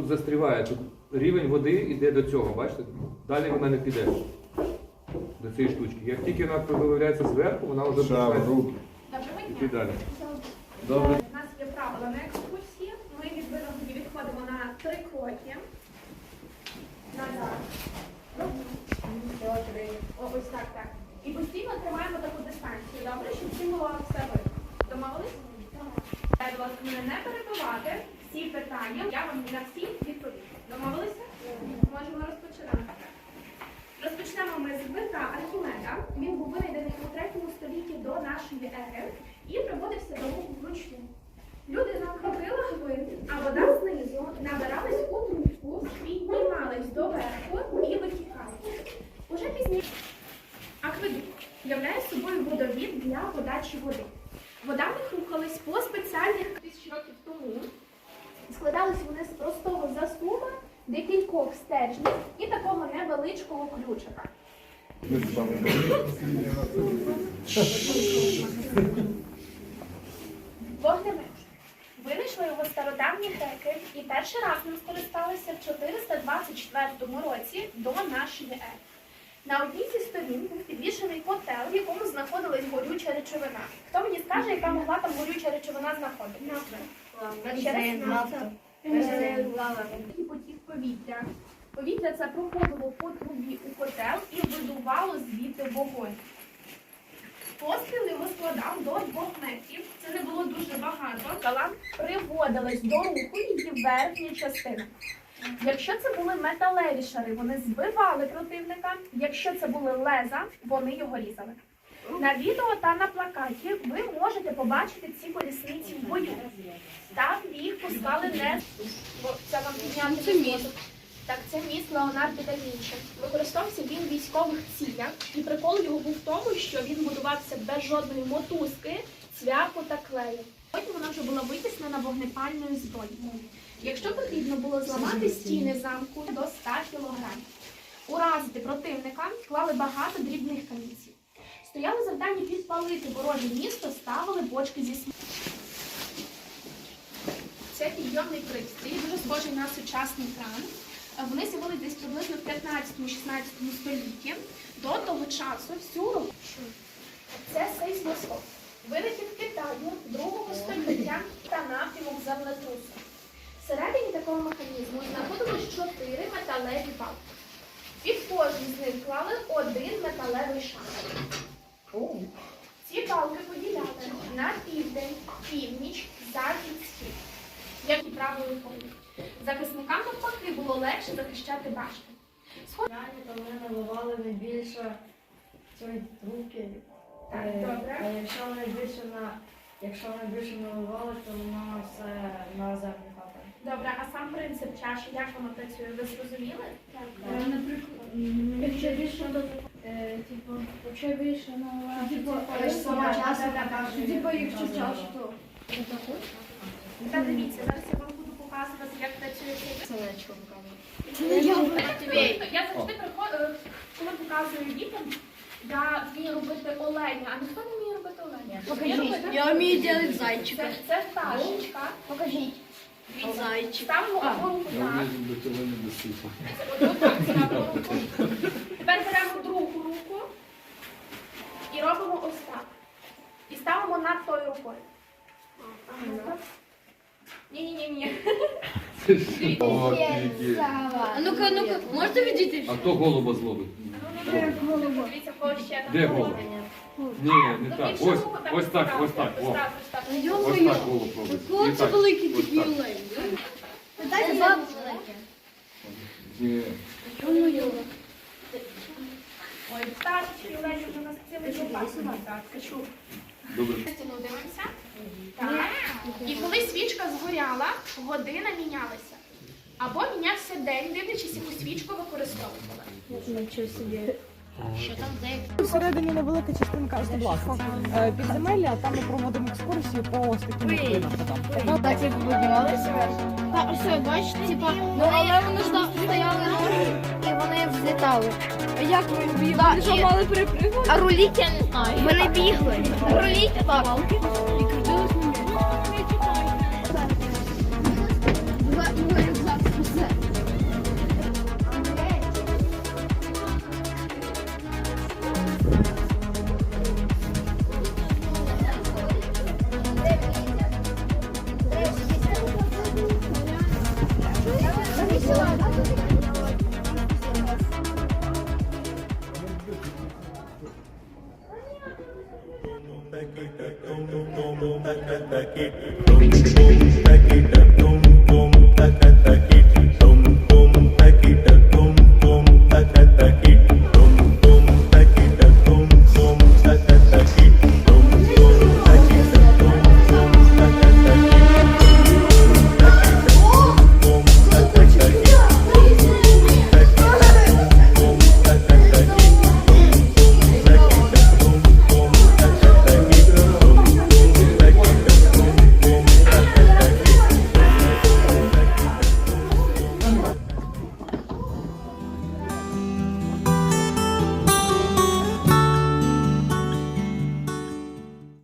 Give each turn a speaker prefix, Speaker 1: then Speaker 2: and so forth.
Speaker 1: тут застріває, тут рівень води йде до цього, бачите? Далі вона не піде до цієї штучки. Як тільки вона виявляється зверху, вона вже
Speaker 2: Шав,
Speaker 1: починає
Speaker 2: руки.
Speaker 3: Доброго
Speaker 1: йти
Speaker 3: дня.
Speaker 1: далі. Добре.
Speaker 3: У нас є правила на екскурсії. Ми від винаході відходимо на три кроки. Назад. О, Ось так, так. І постійно тримаємо таку дистанцію. Добре, щоб всім було все видно. Домовились? Ласка, мене не перебивати. Всі питання, я вам на всі відповім. Домовилися? Можемо розпочинати. Розпочнемо ми з винка Архімеда. Він був винайдений у третьому столітті до нашої ери і проводився до вручну. Декількох і такого невеличкого ключика. Вогнемет. Винайшли його стародавні греки і перший раз ним скористалися в 424 році до нашої ери. На одній зі сторін був підвішений котел, в якому знаходилась горюча речовина. Хто мені скаже, яка могла там горюча речовина знаходитися? Ще раз? І потік повітря. Повітря це проходило по трубі у котел і видувало звідти вогонь. Постріл його складав до двох метрів. Це не було дуже багато. Кала приводилась до руху її верхня частина. Якщо це були металеві шари, вони збивали противника. Якщо це були леза, вони його різали. На відео та на плакаті ви можете побачити ці колісниці в бою. Там їх пускали не це вам підняти. Так, це міст Леонардо да Вінчі. Використовувався він в військових цілях, і прикол його був в тому, що він будувався без жодної мотузки, цвяху та клею. Потім вона вже була витіснена вогнепальною зброєю. Якщо потрібно було зламати стіни замку до 100 кілограмів, уразити противника клали багато дрібних камінців. Стояло завдання підпалити вороже місто, ставили бочки зі сміттям. Це підйомний пристрій, дуже схожий на сучасний кран. Вони з'явилися десь приблизно в 15-16 столітті. До того часу всю роботу. Це сейсмоскоп. Винахід Китаю другого століття та напрямок землетрусу. Всередині такого механізму знаходилось чотири металеві балки. Під кожен з них клали один металевий шар. Ці балки поділяли на південь, північ, захід, схід, як і правою рукою. Захисникам навпаки було легше захищати башти.
Speaker 4: Рані то ми наливали найбільше цієї трубки.
Speaker 3: Так,
Speaker 4: Е,
Speaker 3: добре.
Speaker 4: А якщо вони більше на якщо вони більше наливали, то воно все на землю хапає.
Speaker 3: Добре, а сам принцип чаші, як воно працює, ви зрозуміли?
Speaker 5: Якщо більше до типу, якщо більше на типу,
Speaker 3: е, сама чаша
Speaker 5: така, типу, якщо чаша, то
Speaker 3: Та дивіться, зараз я вам показувати, як працює цей
Speaker 4: Сонечко показує.
Speaker 3: Я завжди приходжу, е, коли показую дітям, я вмію робити оленя, а ніхто не вміє робити оленя. Робити?
Speaker 5: Я вмію робити зайчика.
Speaker 3: Це, це пташечка.
Speaker 5: Покажіть. Зайчик.
Speaker 3: Одну
Speaker 2: Я
Speaker 3: так.
Speaker 2: вмію.
Speaker 3: Отак ставимо руку. Тепер беремо другу руку і робимо ось так. І ставимо над тою рукою. Ні-ні-ні.
Speaker 2: О, які.
Speaker 5: А ну-ка, ну-ка, можете відійти?
Speaker 1: А хто голуба зловить?
Speaker 3: Дивіться, в кого ще
Speaker 1: Де
Speaker 3: там
Speaker 1: голуб. Ні, не так.
Speaker 3: більше
Speaker 1: Ось,
Speaker 3: руку
Speaker 1: ось так, ось так.
Speaker 3: Ось так, ось так.
Speaker 1: Ось так голуб робить. І так, ось так.
Speaker 5: олень.
Speaker 4: Це
Speaker 5: бабушка.
Speaker 2: Ні.
Speaker 3: Ой, пташечки, Олені, у нас цілий. Так, качу.
Speaker 1: Добре.
Speaker 3: Дивимося. Так. І коли свічка згоряла, година мінялася. Або мінявся день, дивлячись, яку свічку використовували.
Speaker 6: Всередині невелика частинка автоблаку. Е, Підземелля, там ми проводимо екскурсію по ось таким видам.
Speaker 5: Так як піднімалися. Так, все, бачите, типа, ну але вони ж там стояли і вони взлітали.
Speaker 6: Як ви
Speaker 5: бігли?
Speaker 6: Ви що, мали перепригнути?
Speaker 5: А руліки вони бігли. Руліки так.
Speaker 7: Thank you. তাকে